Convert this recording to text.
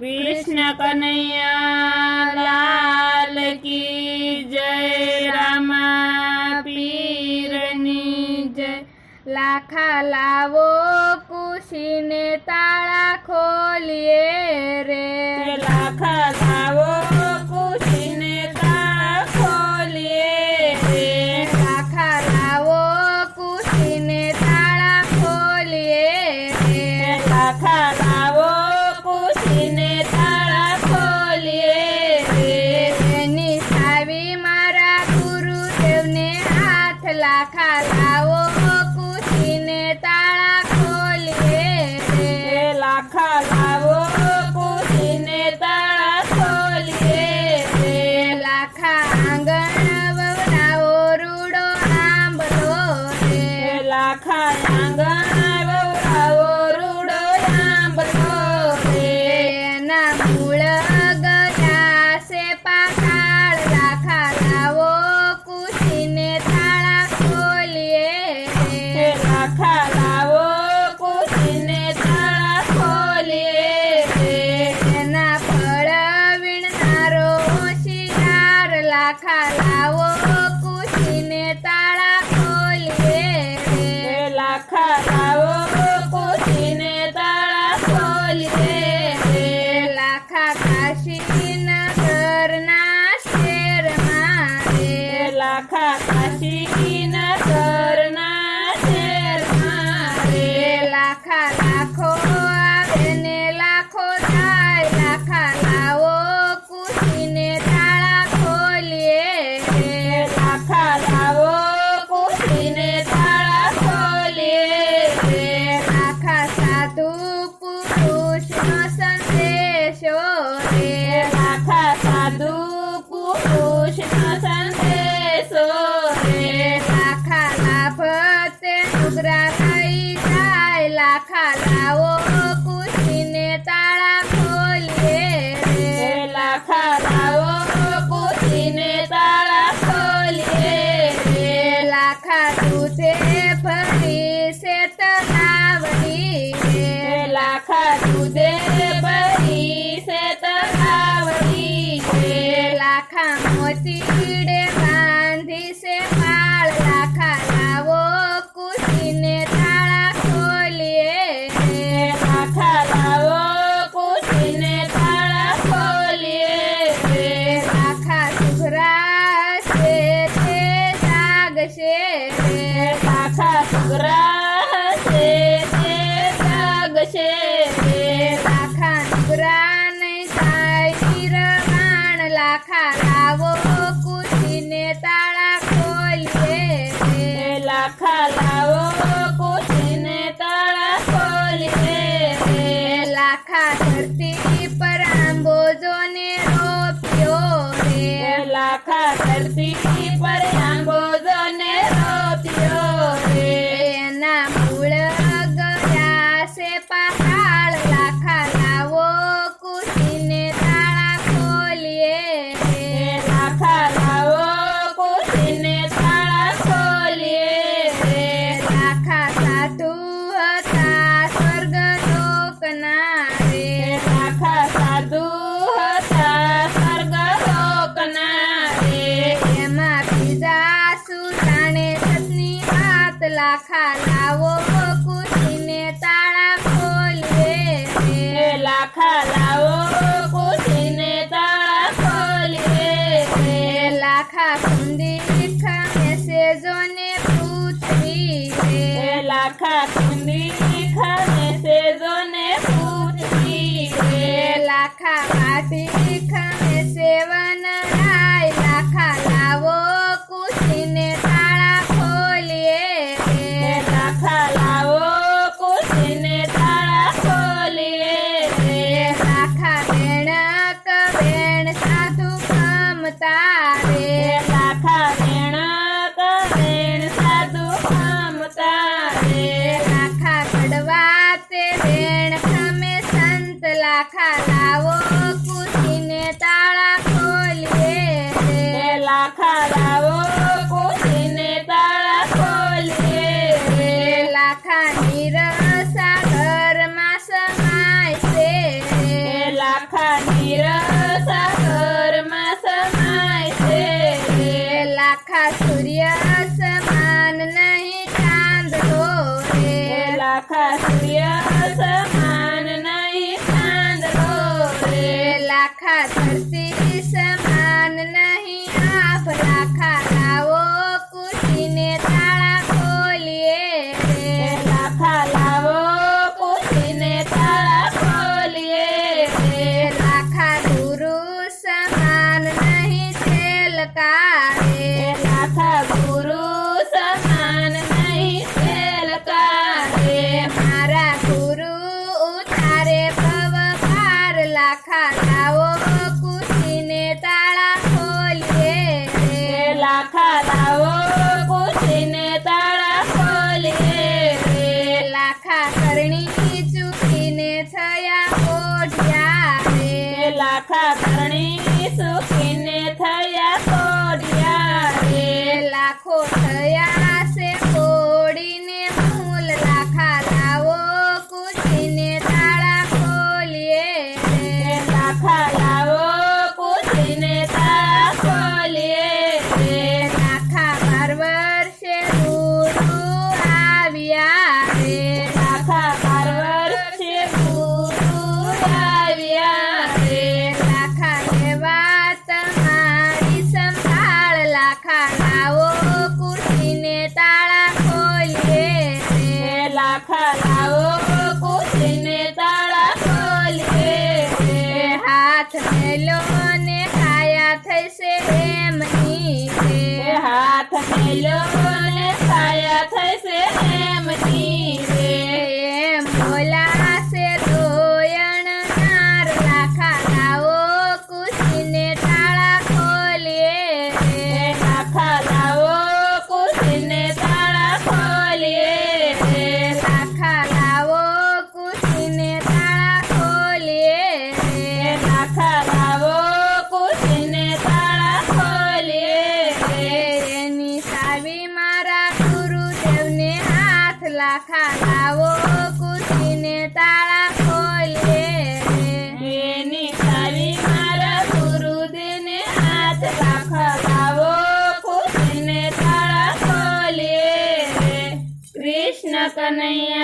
કૃષ્ણ કનૈયા લાલ કી જય રામા પીરની જય. લાખા લાવો કુશીને તાળા ખોલીએ રે. લાખા લાવો કુશીને તાળા ખોલીએ રે. લાખા લાવો કુશીને તાળા ખોલીએ રે. છોકરા થઈ જાય લાખા લાવો. ઘાઘરા છે તે લાખા નુગરા નહીં થાય લાખા લાવો કુચીને તાળા ખોલીએ લાખા લાખા લાવો કુશીને તાળા ખોલીએ લાખા લાવો કુશીને તાળા ખોલીએ લાખા સંદીપ મેસેજોને પૂછવી રે લાખા સંદીપ મેસેજોને પૂછવી રે લાખા પાછી 看吧 Kak. રે હાથ મેલો ને ખાયા થઈશે એમની એ રે કનૈયા